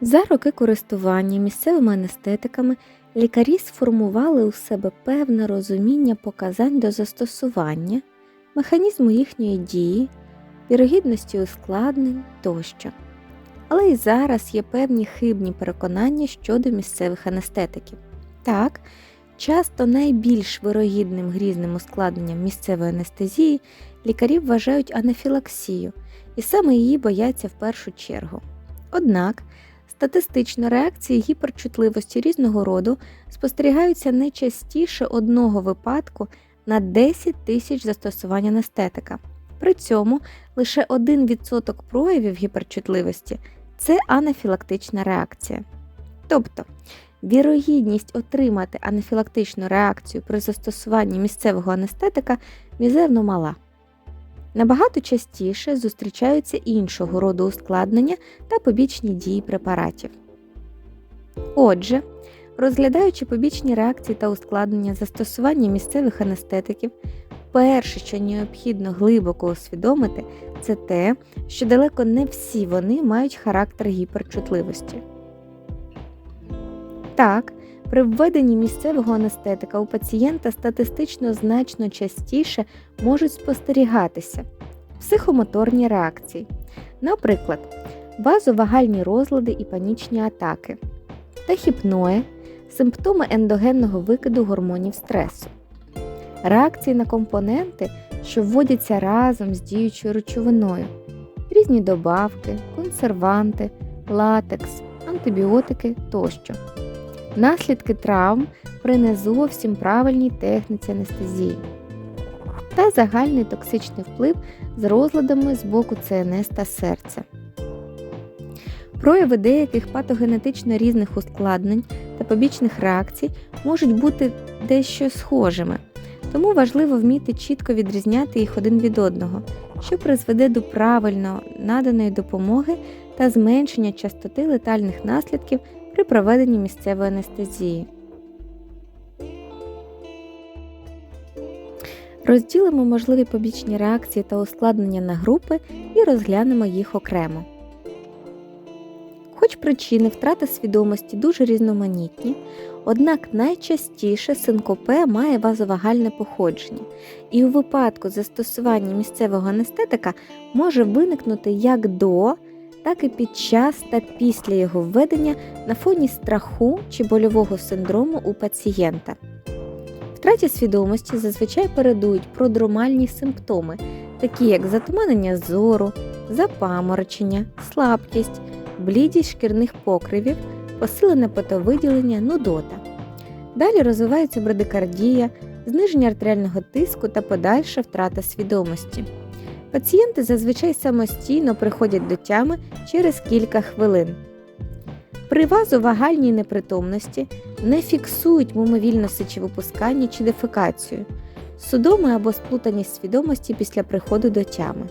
За роки користування місцевими анестетиками лікарі сформували у себе певне розуміння показань до застосування, механізму їхньої дії, вірогідності ускладнень тощо. Але й зараз є певні хибні переконання щодо місцевих анестетиків. Так, часто найбільш вирогідним грізним ускладненням місцевої анестезії лікарі вважають анафілаксію, і саме її бояться в першу чергу. Однак, статистично реакції гіперчутливості різного роду спостерігаються не частіше одного випадку на 10 тисяч застосувань анестетика. При цьому лише 1% проявів гіперчутливості це анафілактична реакція. Тобто, вірогідність отримати анафілактичну реакцію при застосуванні місцевого анестетика мізерно мала. Набагато частіше зустрічаються іншого роду ускладнення та побічні дії препаратів. Отже, розглядаючи побічні реакції та ускладнення застосування місцевих анестетиків, перше, що необхідно глибоко усвідомити, це те, що далеко не всі вони мають характер гіперчутливості. Так, при введенні місцевого анестетика у пацієнта статистично значно частіше можуть спостерігатися психомоторні реакції, наприклад, базовагальні розлади і панічні атаки, тахіпноє, симптоми ендогенного викиду гормонів стресу, реакції на компоненти, що вводяться разом з діючою речовиною, різні добавки, консерванти, латекс, антибіотики тощо наслідки травм при не зовсім правильній техніці анестезії та загальний токсичний вплив з розладами з боку ЦНС та серця. Прояви деяких патогенетично різних ускладнень та побічних реакцій можуть бути дещо схожими, тому важливо вміти чітко відрізняти їх один від одного, що призведе до правильно наданої допомоги та зменшення частоти летальних наслідків при проведенні місцевої анестезії. Розділимо можливі побічні реакції та ускладнення на групи і розглянемо їх окремо. Хоч причини втрати свідомості дуже різноманітні, однак найчастіше синкопе має вазовагальне походження, і у випадку застосування місцевого анестетика може виникнути як до, так і під час та після його введення на фоні страху чи больового синдрому у пацієнта. Втраті свідомості зазвичай передують продромальні симптоми, такі як затуманення зору, запаморочення, слабкість, блідість шкірних покривів, посилене потовиділення, нудота. Далі розвивається брадикардія, зниження артеріального тиску та подальша втрата свідомості. Пацієнти зазвичай самостійно приходять до тями через кілька хвилин. При вазовагальній непритомності не фіксують мимовільно сечовипускання чи дефекацію, судоми або сплутаність свідомості після приходу до тями.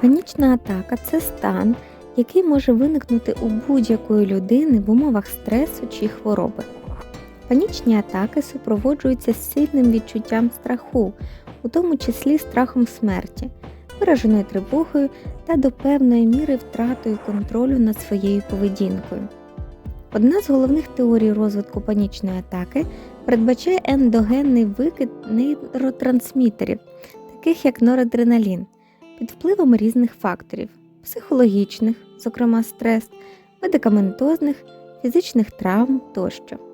Панічна атака це стан, який може виникнути у будь-якої людини в умовах стресу чи хвороби. Панічні атаки супроводжуються сильним відчуттям страху, у тому числі страхом смерті, вираженою тривогою та до певної міри втратою контролю над своєю поведінкою. Одна з головних теорій розвитку панічної атаки передбачає ендогенний викид нейротрансмітерів, таких як норадреналін, під впливом різних факторів психологічних, зокрема стрес, медикаментозних, фізичних травм тощо.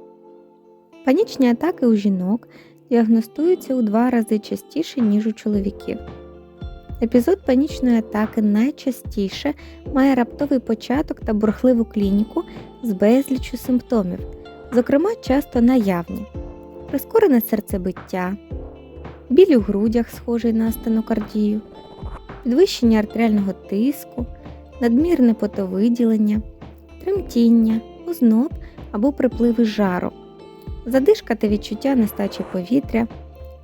Панічні атаки у жінок діагностуються у два рази частіше, ніж у чоловіків. Епізод панічної атаки найчастіше має раптовий початок та бурхливу клініку з безліччю симптомів, зокрема часто наявні, прискорене серцебиття, біль у грудях, схожий на стенокардію, підвищення артеріального тиску, надмірне потовиділення, тремтіння, озноб або припливи жару задишка та відчуття нестачі повітря,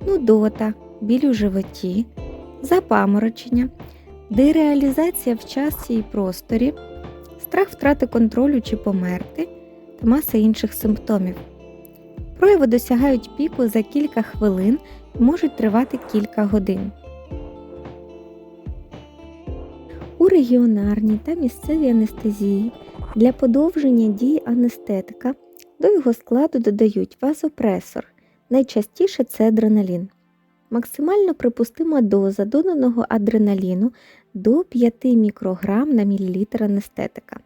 нудота, біль у животі, запаморочення, дереалізація в часі і просторі, страх втрати контролю чи померти та маса інших симптомів. Прояви досягають піку за кілька хвилин і можуть тривати кілька годин. У регіонарній та місцевій анестезії для подовження дії анестетика до його складу додають вазопресор, найчастіше це адреналін. Максимально припустима доза доданого адреналіну до 5 мікрограм на мілілітр анестетика.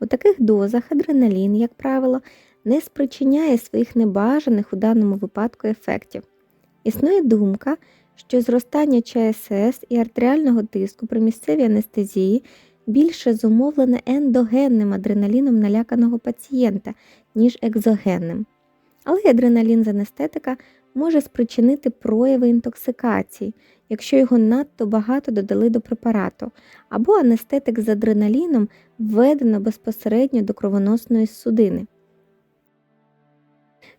У таких дозах адреналін, як правило, не спричиняє своїх небажаних у даному випадку ефектів. Існує думка, що зростання ЧСС і артеріального тиску при місцевій анестезії більше зумовлене ендогенним адреналіном наляканого пацієнта, ніж екзогенним. Але адреналін з анестетика може спричинити прояви інтоксикації, якщо його надто багато додали до препарату, або анестетик з адреналіном введено безпосередньо до кровоносної судини.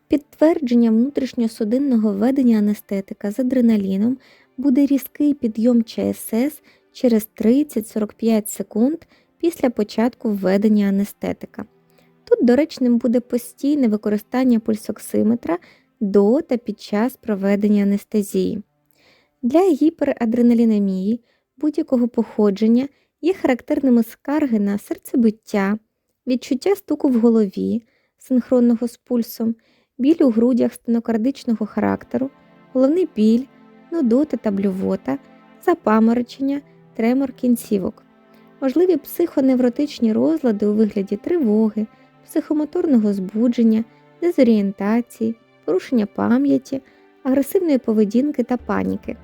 Підтвердження внутрішньосудинного введення анестетика з адреналіном буде різкий підйом ЧСС через 30-45 секунд після початку введення анестетика. Тут доречним буде постійне використання пульсоксиметра до та під час проведення анестезії. Для гіперадреналінемії будь-якого походження є характерними скарги на серцебиття, відчуття стуку в голові, синхронного з пульсом, біль у грудях стенокардичного характеру, головний біль, нудота та блювота, запаморочення, тремор кінцівок, можливі психоневротичні розлади у вигляді тривоги, психомоторного збудження, дезорієнтації, порушення пам'яті, агресивної поведінки та паніки.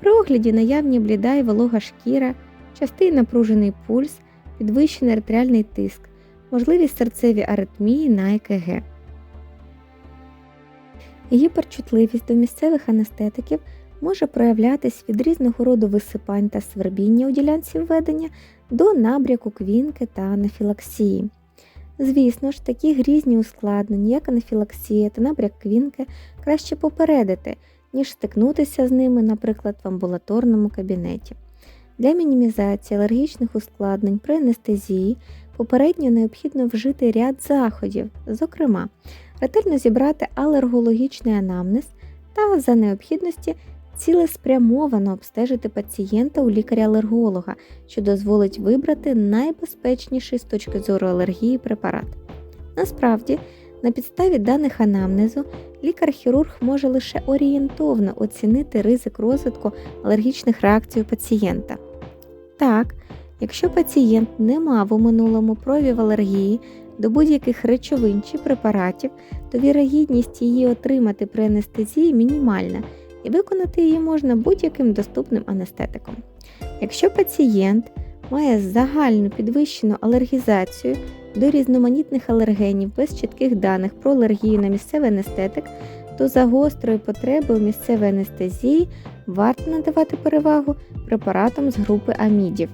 При огляді наявні бліда і волога шкіра, частий напружений пульс, підвищений артеріальний тиск, можливі серцеві аритмії на ЕКГ. Гіперчутливість до місцевих анестетиків може проявлятись від різного роду висипань та свербіння у ділянці введення до набряку квінки та анафілаксії. Звісно ж, такі грізні ускладнення, як анафілаксія та набряк квінки, краще попередити, ніж стикнутися з ними, наприклад, в амбулаторному кабінеті. Для мінімізації алергічних ускладнень при анестезії попередньо необхідно вжити ряд заходів, зокрема, ретельно зібрати алергологічний анамнез та за необхідності цілеспрямовано обстежити пацієнта у лікаря-алерголога, що дозволить вибрати найбезпечніший з точки зору алергії препарат. Насправді, на підставі даних анамнезу лікар-хірург може лише орієнтовно оцінити ризик розвитку алергічних реакцій у пацієнта. Так, якщо пацієнт не мав у минулому проявів алергії до будь-яких речовин чи препаратів, то вірогідність її отримати при анестезії мінімальна і виконати її можна будь-яким доступним анестетиком. Якщо пацієнт має загальну підвищену алергізацію до різноманітних алергенів без чітких даних про алергію на місцевий анестетик, то за гострої потреби у місцевій анестезії варто надавати перевагу препаратам з групи амідів.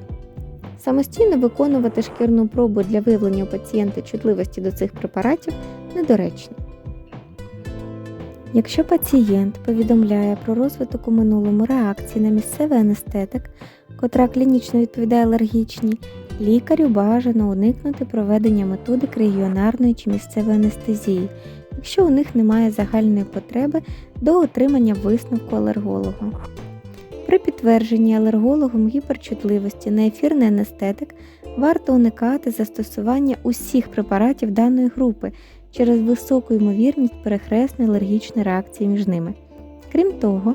Самостійно виконувати шкірну пробу для виявлення у пацієнта чутливості до цих препаратів недоречно. Якщо пацієнт повідомляє про розвиток у минулому реакції на місцевий анестетик, котра клінічно відповідає алергічній, лікарю бажано уникнути проведення методик регіонарної чи місцевої анестезії, якщо у них немає загальної потреби до отримання висновку алерголога. При підтвердженні алергологом гіперчутливості на ефірний анестетик варто уникати застосування усіх препаратів даної групи через високу ймовірність перехресної алергічної реакції між ними. Крім того,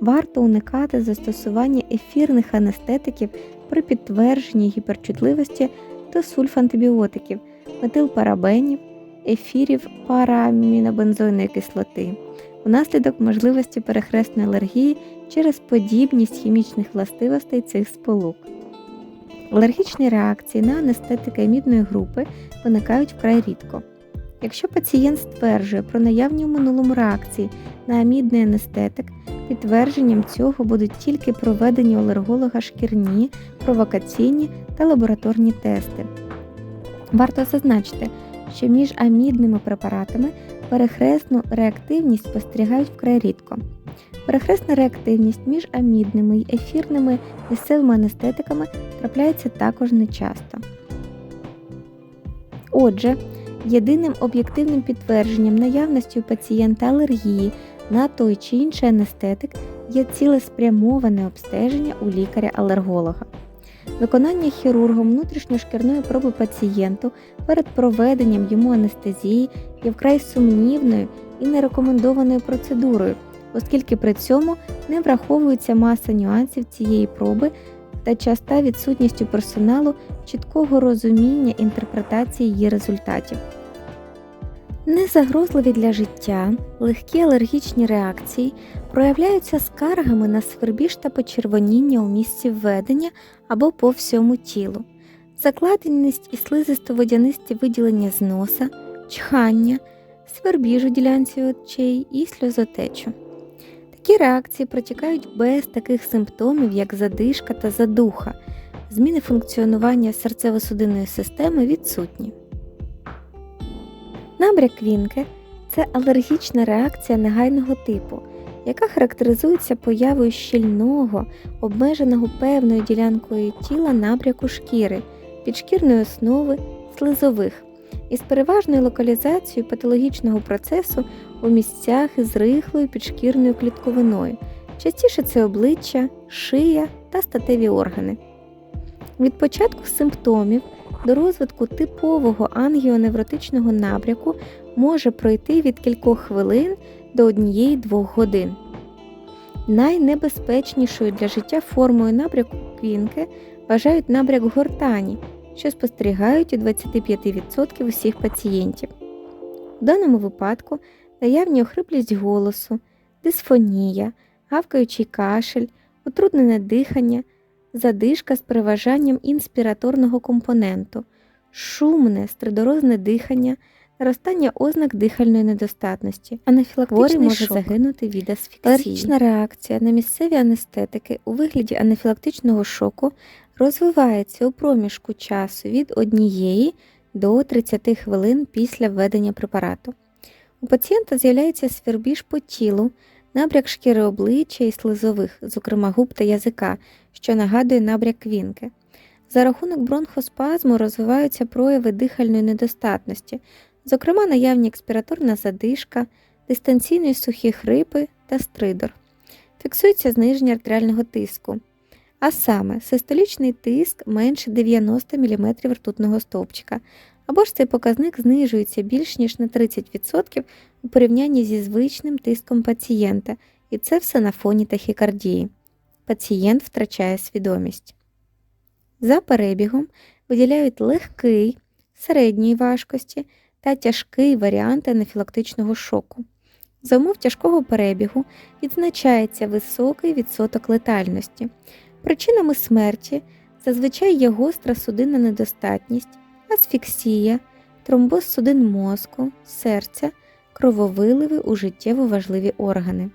варто уникати застосування ефірних анестетиків при підтвердженні гіперчутливості до сульфантибіотиків, метилпарабенів, ефірів парамінобензойної кислоти, внаслідок можливості перехресної алергії через подібність хімічних властивостей цих сполук. Алергічні реакції на анестетики амідної групи виникають вкрай рідко. Якщо пацієнт стверджує про наявні у минулому реакції на амідний анестетик, підтвердженням цього будуть тільки проведені алерголога шкірні, провокаційні та лабораторні тести. Варто зазначити, що між амідними препаратами перехресну реактивність спостерігають вкрай рідко. Перехресна реактивність між амідними й ефірними місцевими анестетиками трапляється також нечасто. Отже, єдиним об'єктивним підтвердженням наявності у пацієнта алергії на той чи інший анестетик є цілеспрямоване обстеження у лікаря-алерголога. Виконання хірургом внутрішньошкірної проби пацієнту перед проведенням йому анестезії є вкрай сумнівною і нерекомендованою процедурою, оскільки при цьому не враховується маса нюансів цієї проби та часта відсутність у персоналу чіткого розуміння інтерпретації її результатів. Незагрозливі для життя, легкі алергічні реакції проявляються скаргами на свербіж та почервоніння у місці введення або по всьому тілу, закладеність і слизисто-водянисті виділення з носа, чхання, свербіж у ділянці очей і сльозотечу. Такі реакції протікають без таких симптомів, як задишка та задуха, зміни функціонування серцево-судинної системи відсутні. Набряк Вінке це алергічна реакція негайного типу, яка характеризується появою щільного, обмеженого певною ділянкою тіла набряку шкіри, підшкірної основи, слизових із переважною локалізацією патологічного процесу у місцях із рихлою підшкірною клітковиною. Частіше це обличчя, шия та статеві органи. Від початку симптомів до розвитку типового ангіоневротичного набряку може пройти від кількох хвилин до 1-2 годин. Найнебезпечнішою для життя формою набряку квінки вважають набряк гортані, що спостерігають у 25% усіх пацієнтів. У даному випадку наявні охриплість голосу, дисфонія, гавкаючий кашель, утруднене дихання задишка з переважанням інспіраторного компоненту, шумне стридорозне дихання, наростання ознак дихальної недостатності, анафілактичний може шок. загинути від асфіксії. Алергічна реакція на місцеві анестетики у вигляді анафілактичного шоку розвивається у проміжку часу від 1 до 30 хвилин після введення препарату. У пацієнта з'являється свербіж по тілу, набряк шкіри обличчя і слизових, зокрема губ та язика, що нагадує набряк квінки. За рахунок бронхоспазму розвиваються прояви дихальної недостатності, зокрема наявні експіраторна задишка, дистанційні сухі хрипи та стридор. Фіксується зниження артеріального тиску, а саме систолічний тиск менше 90 мм ртутного стовпчика, або ж цей показник знижується більш ніж на 30% у порівнянні зі звичним тиском пацієнта, і це все на фоні тахікардії. Пацієнт втрачає свідомість. За перебігом виділяють легкий, середньої важкості та тяжкий варіант анафілактичного шоку. За умов тяжкого перебігу відзначається високий відсоток летальності. Причинами смерті зазвичай є гостра судинна недостатність, асфіксія, тромбоз судин мозку, серця, крововиливи у життєво важливі органи.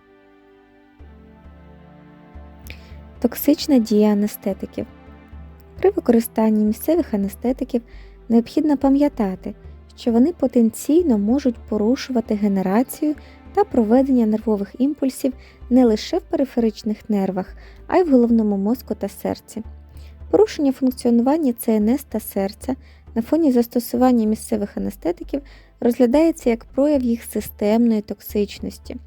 Токсична дія анестетиків. При використанні місцевих анестетиків необхідно пам'ятати, що вони потенційно можуть порушувати генерацію та проведення нервових імпульсів не лише в периферичних нервах, а й в головному мозку та серці. Порушення функціонування ЦНС та серця на фоні застосування місцевих анестетиків розглядається як прояв їх системної токсичності.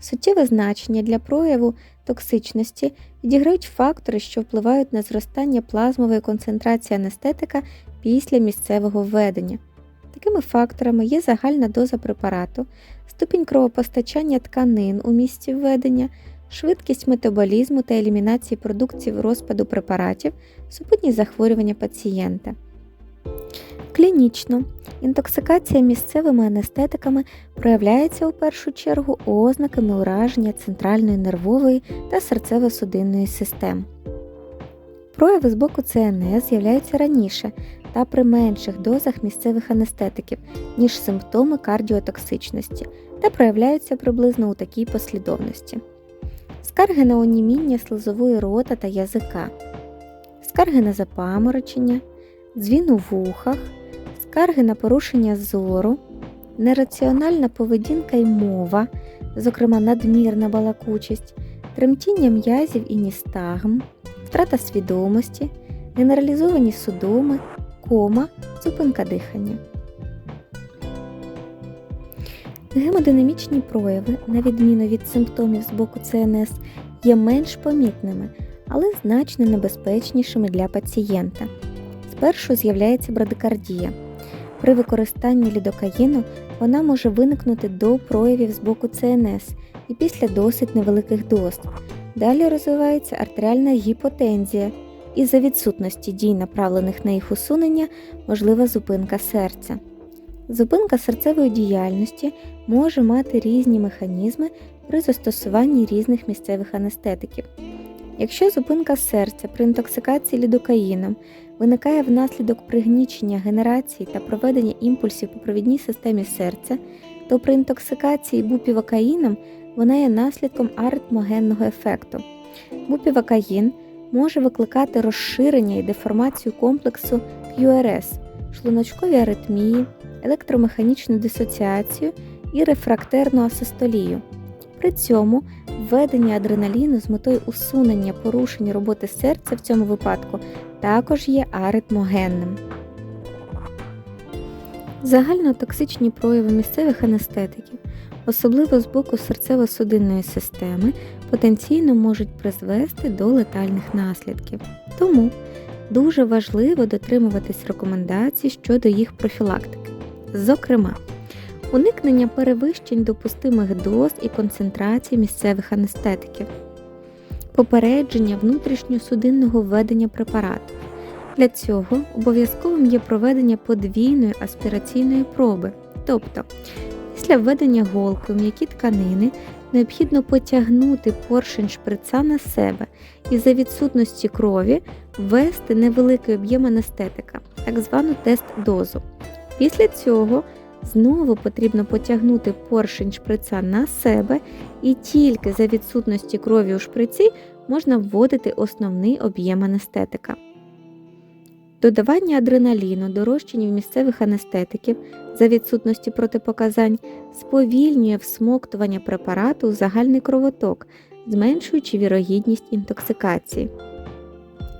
Суттєве значення для прояву токсичності відіграють фактори, що впливають на зростання плазмової концентрації анестетика після місцевого введення. Такими факторами є загальна доза препарату, ступінь кровопостачання тканин у місці введення, швидкість метаболізму та елімінації продуктів розпаду препаратів, супутні захворювання пацієнта. Клінічно інтоксикація місцевими анестетиками проявляється у першу чергу ознаками ураження центральної нервової та серцево-судинної систем. Прояви з боку ЦНС з'являються раніше та при менших дозах місцевих анестетиків, ніж симптоми кардіотоксичності, та проявляються приблизно у такій послідовності: скарги на оніміння слизової рота та язика, скарги на запаморочення, дзвін у вухах, скарги на порушення зору, нераціональна поведінка й мова, зокрема надмірна балакучість, тремтіння м'язів і ністагм, втрата свідомості, генералізовані судоми, кома, зупинка дихання. Гемодинамічні прояви, на відміну від симптомів з боку ЦНС, є менш помітними, але значно небезпечнішими для пацієнта. Спершу з'являється брадикардія. При використанні лідокаїну вона може виникнути до проявів з боку ЦНС і після досить невеликих доз. Далі розвивається артеріальна гіпотензія, і за відсутності дій, направлених на їх усунення, можлива зупинка серця. Зупинка серцевої діяльності може мати різні механізми при застосуванні різних місцевих анестетиків. Якщо зупинка серця при інтоксикації лідокаїном виникає внаслідок пригнічення генерації та проведення імпульсів по провідній системі серця, то при інтоксикації бупівакаїном вона є наслідком аритмогенного ефекту. Бупівакаїн може викликати розширення і деформацію комплексу QRS, шлуночкові аритмії, електромеханічну дисоціацію і рефрактерну асистолію. При цьому введення адреналіну з метою усунення порушень роботи серця в цьому випадку також є аритмогенним. Загальнотоксичні прояви місцевих анестетиків, особливо з боку серцево-судинної системи, потенційно можуть призвести до летальних наслідків. Тому дуже важливо дотримуватись рекомендацій щодо їх профілактики. Зокрема, уникнення перевищень допустимих доз і концентрацій місцевих анестетиків, попередження внутрішньосудинного введення препарату. Для цього обов'язковим є проведення подвійної аспіраційної проби, тобто після введення голки в м'які тканини необхідно потягнути поршень шприца на себе і за відсутності крові ввести невеликий об'єм анестетика, так звану тест-дозу. Після цього знову потрібно потягнути поршень шприца на себе, і тільки за відсутності крові у шприці можна вводити основний об'єм анестетика. Додавання адреналіну до розчинів місцевих анестетиків за відсутності протипоказань сповільнює всмоктування препарату у загальний кровоток, зменшуючи вірогідність інтоксикації.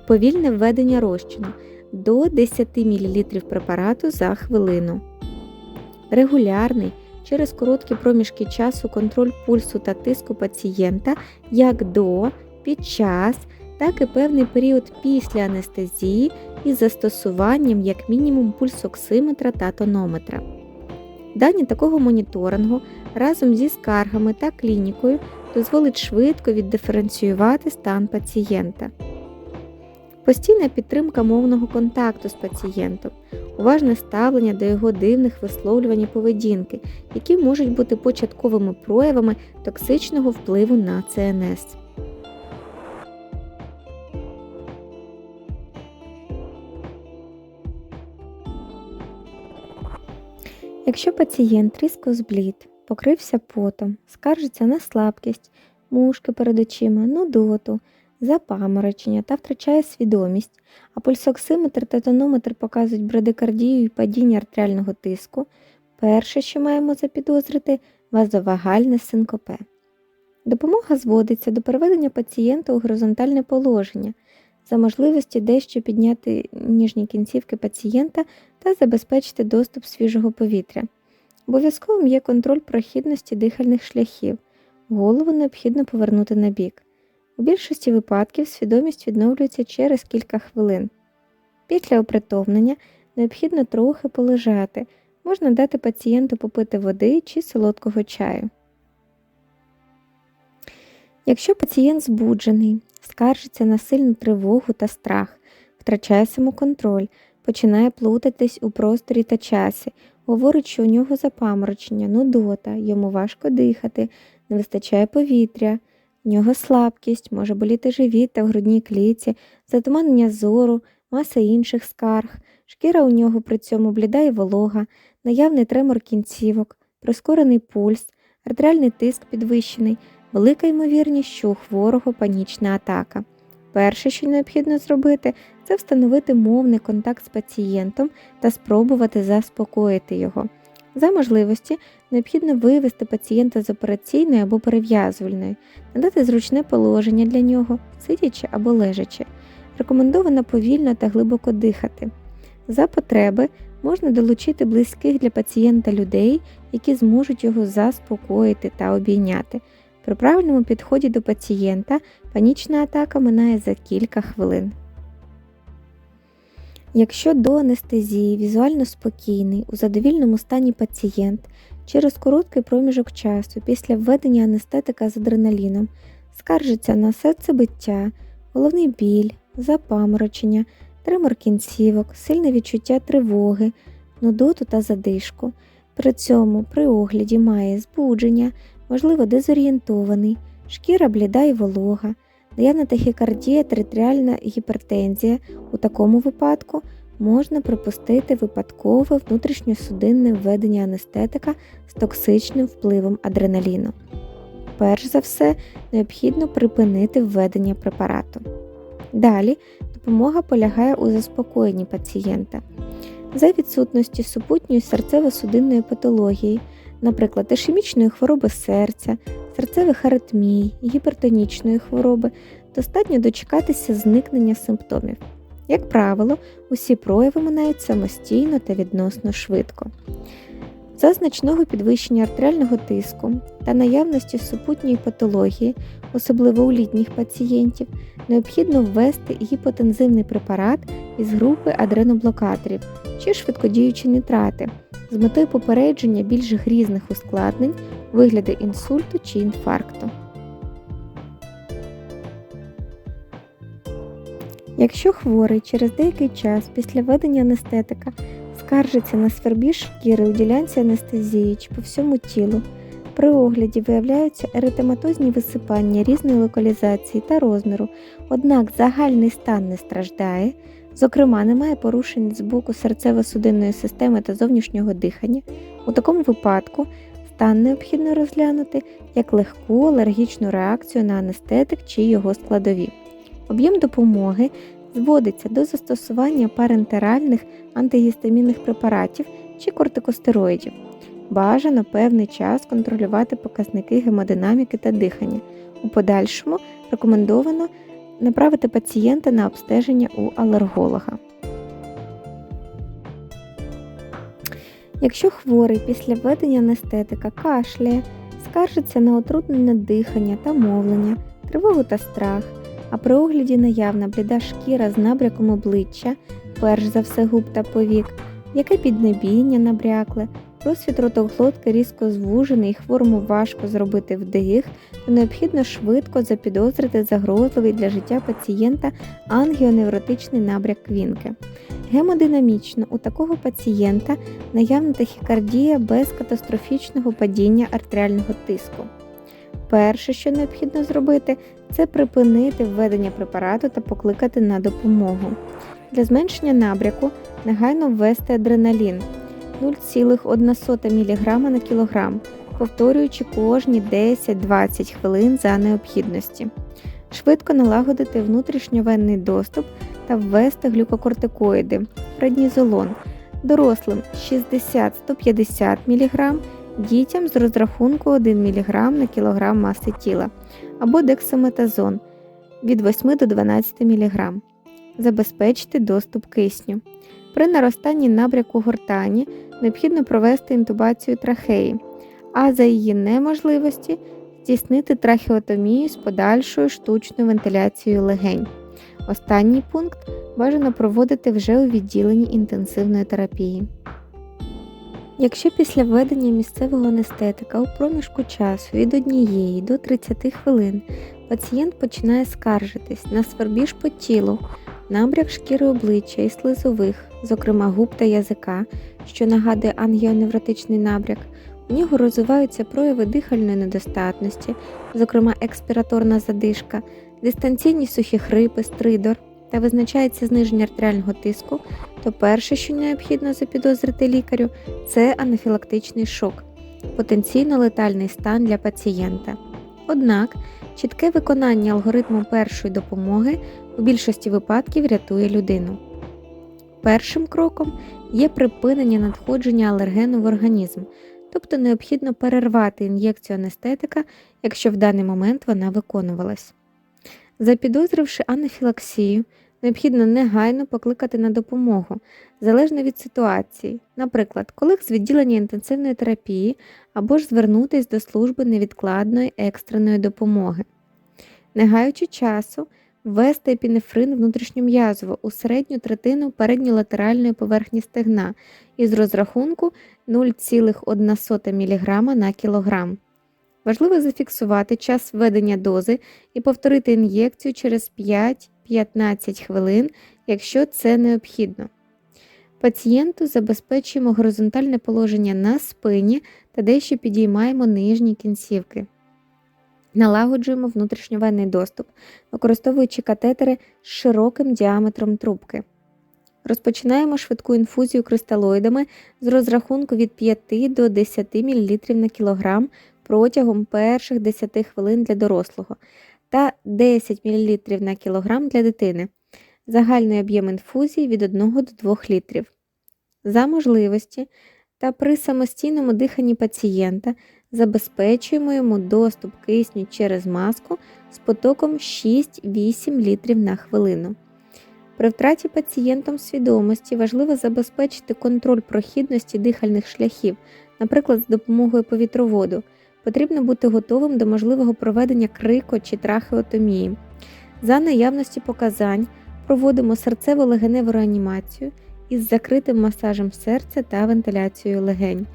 Повільне введення розчину до 10 мл препарату за хвилину. Регулярний через короткі проміжки часу контроль пульсу та тиску пацієнта як до, під час, так і певний період після анестезії із застосуванням як мінімум пульсоксиметра та тонометра. Дані такого моніторингу разом зі скаргами та клінікою дозволить швидко віддиференціювати стан пацієнта. Постійна підтримка мовного контакту з пацієнтом, уважне ставлення до його дивних висловлювань і поведінки, які можуть бути початковими проявами токсичного впливу на ЦНС. Якщо пацієнт різко зблід, покрився потом, скаржиться на слабкість, мушки перед очима, нудоту, запаморочення та втрачає свідомість, а пульсоксиметр та тонометр показують брадикардію і падіння артеріального тиску, перше, що маємо запідозрити, вазовагальне синкопе. Допомога зводиться до переведення пацієнта у горизонтальне положення за можливості дещо підняти ніжні кінцівки пацієнта та забезпечити доступ свіжого повітря. Обов'язковим є контроль прохідності дихальних шляхів, голову необхідно повернути на бік. У більшості випадків свідомість відновлюється через кілька хвилин. Після опритомнення необхідно трохи полежати, можна дати пацієнту попити води чи солодкого чаю. Якщо пацієнт збуджений, скаржиться на сильну тривогу та страх, втрачає самоконтроль, починає плутатись у просторі та часі, говорить, що у нього запаморочення, нудота, йому важко дихати, не вистачає повітря, у нього слабкість, може боліти живіт та в грудній клітці, затуманення зору, маса інших скарг, шкіра у нього при цьому бліда і волога, наявний тремор кінцівок, прискорений пульс, артеріальний тиск підвищений, велика ймовірність, що у хворого панічна атака. Перше, що необхідно зробити, це встановити мовний контакт з пацієнтом та спробувати заспокоїти його. За можливості необхідно вивести пацієнта з операційної або перев'язувальної, надати зручне положення для нього, сидячи або лежачи. Рекомендовано повільно та глибоко дихати. За потреби можна долучити близьких для пацієнта людей, які зможуть його заспокоїти та обійняти. При правильному підході до пацієнта панічна атака минає за кілька хвилин. Якщо до анестезії візуально спокійний, у задовільному стані пацієнт через короткий проміжок часу після введення анестетика з адреналіном скаржиться на серцебиття, головний біль, запаморочення, тремор кінцівок, сильне відчуття тривоги, нудоту та задишку. При цьому при огляді має збудження, можливо дезорієнтований, шкіра бліда і волога, наявна тахікардія, територіальна гіпертензія. У такому випадку можна припустити випадкове внутрішньосудинне введення анестетика з токсичним впливом адреналіну. Перш за все, необхідно припинити введення препарату. Далі допомога полягає у заспокоєнні пацієнта. За відсутності супутньої серцево-судинної патології, наприклад, ішемічної хвороби серця, серцевих аритмій, гіпертонічної хвороби, достатньо дочекатися зникнення симптомів. Як правило, усі прояви минають самостійно та відносно швидко. За значного підвищення артеріального тиску та наявності супутньої патології, особливо у літніх пацієнтів, необхідно ввести гіпотензивний препарат із групи адреноблокаторів чи швидкодіючі нітрати з метою попередження більш грізних ускладнень, вигляду інсульту чи інфаркту. Якщо хворий через деякий час після введення анестетика скаржиться на свербіж шкіри у ділянці анестезії чи по всьому тілу, при огляді виявляються еретематозні висипання різної локалізації та розміру, однак загальний стан не страждає, зокрема, немає порушень з боку серцево-судинної системи та зовнішнього дихання, у такому випадку стан необхідно розглянути як легку алергічну реакцію на анестетик чи його складові. Об'єм допомоги зводиться до застосування парентеральних антигістамінних препаратів чи кортикостероїдів. Бажано певний час контролювати показники гемодинаміки та дихання. У подальшому рекомендовано направити пацієнта на обстеження у алерголога. Якщо хворий після введення анестетика кашляє, скаржиться на отрутнене дихання та мовлення, тривогу та страх, а при огляді наявна бліда шкіра з набряком обличчя, перш за все губ та повік, яке піднебіння набрякле, розсвіт ротоглотки різко звужений хворому важко зробити вдих, то необхідно швидко запідозрити загрозливий для життя пацієнта ангіоневротичний набряк квінки. Гемодинамічно у такого пацієнта наявна тахікардія без катастрофічного падіння артеріального тиску. Перше, що необхідно зробити, це припинити введення препарату та покликати на допомогу. Для зменшення набряку негайно ввести адреналін 0,1 мг на кілограм, повторюючи кожні 10-20 хвилин за необхідності. Швидко налагодити внутрішньовенний доступ та ввести глюкокортикоїди, преднізолон, дорослим 60-150 мг, дітям з розрахунку 1 мг на кілограм маси тіла або дексаметазон від 8 до 12 мг. Забезпечити доступ кисню. При наростанні набряку гортані необхідно провести інтубацію трахеї, а за її неможливості здійснити трахеотомію з подальшою штучною вентиляцією легень. Останній пункт бажано проводити вже у відділенні інтенсивної терапії. Якщо після введення місцевого анестетика у проміжку часу від 1 до 30 хвилин пацієнт починає скаржитись на свербіж по тілу, набряк шкіри обличчя і слизових, зокрема губ та язика, що нагадує ангіоневротичний набряк, у нього розвиваються прояви дихальної недостатності, зокрема експіраторна задишка, дистанційні сухі хрипи, стридор та визначається зниження артеріального тиску, то перше, що необхідно запідозрити лікарю, це анафілактичний шок, потенційно летальний стан для пацієнта. Однак чітке виконання алгоритму першої допомоги у більшості випадків рятує людину. Першим кроком є припинення надходження алергену в організм, тобто необхідно перервати ін'єкцію анестетика, якщо в даний момент вона виконувалась. Запідозривши анафілаксію, необхідно негайно покликати на допомогу, залежно від ситуації, наприклад, колег з відділення інтенсивної терапії або ж звернутися до служби невідкладної екстреної допомоги. Не гаючи часу, ввести епінефрин внутрішньом'язово у середню третину передньолатеральної поверхні стегна із розрахунку 0,1 мг на кілограм. Важливо зафіксувати час введення дози і повторити ін'єкцію через 5-15 хвилин, якщо це необхідно. Пацієнту забезпечуємо горизонтальне положення на спині та дещо підіймаємо нижні кінцівки. Налагоджуємо внутрішньовенний доступ, використовуючи катетери з широким діаметром трубки. Розпочинаємо швидку інфузію кристалоїдами з розрахунку від 5 до 10 мл на кілограм протягом перших 10 хвилин для дорослого та 10 мл на кілограм для дитини. Загальний об'єм інфузії від 1 до 2 літрів. За можливості та при самостійному диханні пацієнта забезпечуємо йому доступ кисню через маску з потоком 6-8 літрів на хвилину. При втраті пацієнтом свідомості важливо забезпечити контроль прохідності дихальних шляхів, наприклад, з допомогою повітроводу. Потрібно бути готовим до можливого проведення крико чи трахеотомії. За наявності показань проводимо серцево-легеневу реанімацію із закритим масажем серця та вентиляцією легень.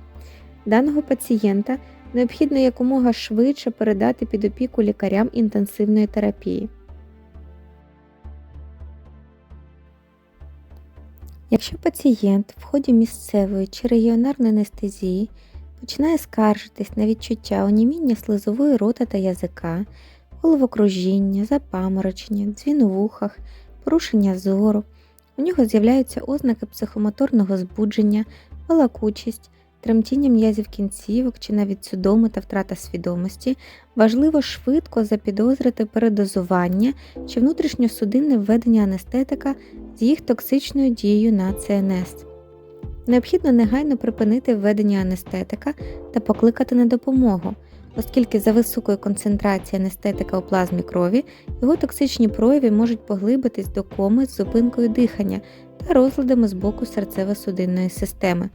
Даного пацієнта необхідно якомога швидше передати під опіку лікарям інтенсивної терапії. Якщо пацієнт в ході місцевої чи регіонарної анестезії починає скаржитись на відчуття оніміння слизової рота та язика, головокружіння, запаморочення, дзвін у вухах, порушення зору, у нього з'являються ознаки психомоторного збудження, балакучість, тремтіння м'язів кінцівок чи навіть судоми та втрата свідомості, важливо швидко запідозрити передозування чи внутрішньосудинне введення анестетика з їх токсичною дією на ЦНС. Необхідно негайно припинити введення анестетика та покликати на допомогу, оскільки за високою концентрацією анестетика у плазмі крові його токсичні прояви можуть поглибитись до коми з зупинкою дихання та розладами з боку серцево-судинної системи.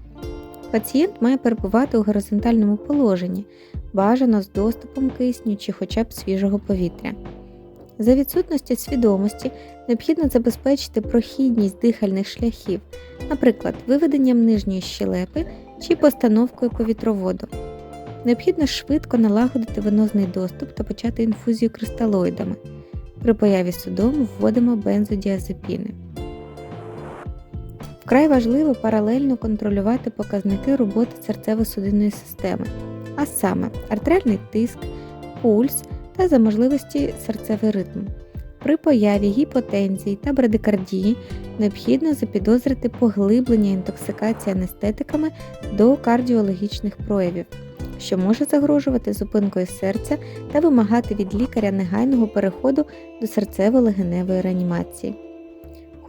Пацієнт має перебувати у горизонтальному положенні, бажано з доступом кисню чи хоча б свіжого повітря. За відсутності свідомості необхідно забезпечити прохідність дихальних шляхів, наприклад, виведенням нижньої щелепи чи постановкою повітроводу. Необхідно швидко налагодити венозний доступ та почати інфузію кристалоїдами. При появі судому вводимо бензодіазепіни. Вкрай важливо паралельно контролювати показники роботи серцево-судинної системи, а саме артеріальний тиск, пульс та за можливості серцевий ритм. При появі гіпотензії та брадикардії необхідно запідозрити поглиблення інтоксикації анестетиками до кардіологічних проявів, що може загрожувати зупинкою серця та вимагати від лікаря негайного переходу до серцево-легеневої реанімації.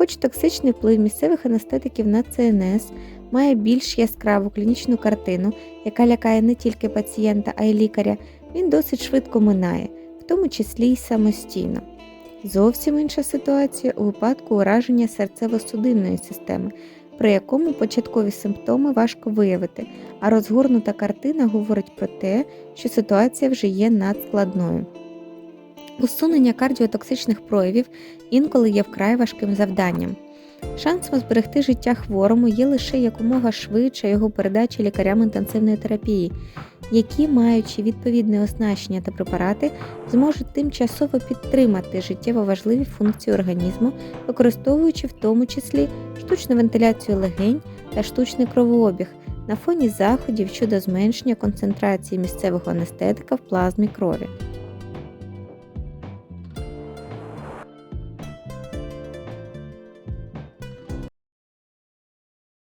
Хоч токсичний вплив місцевих анестетиків на ЦНС має більш яскраву клінічну картину, яка лякає не тільки пацієнта, а й лікаря, він досить швидко минає, в тому числі й самостійно. Зовсім інша ситуація у випадку ураження серцево-судинної системи, при якому початкові симптоми важко виявити, а розгорнута картина говорить про те, що ситуація вже є надскладною. Усунення кардіотоксичних проявів інколи є вкрай важким завданням. Шансом зберегти життя хворому є лише якомога швидше його передача лікарям інтенсивної терапії, які, маючи відповідне оснащення та препарати, зможуть тимчасово підтримати життєво важливі функції організму, використовуючи в тому числі штучну вентиляцію легень та штучний кровообіг на фоні заходів щодо зменшення концентрації місцевого анестетика в плазмі крові.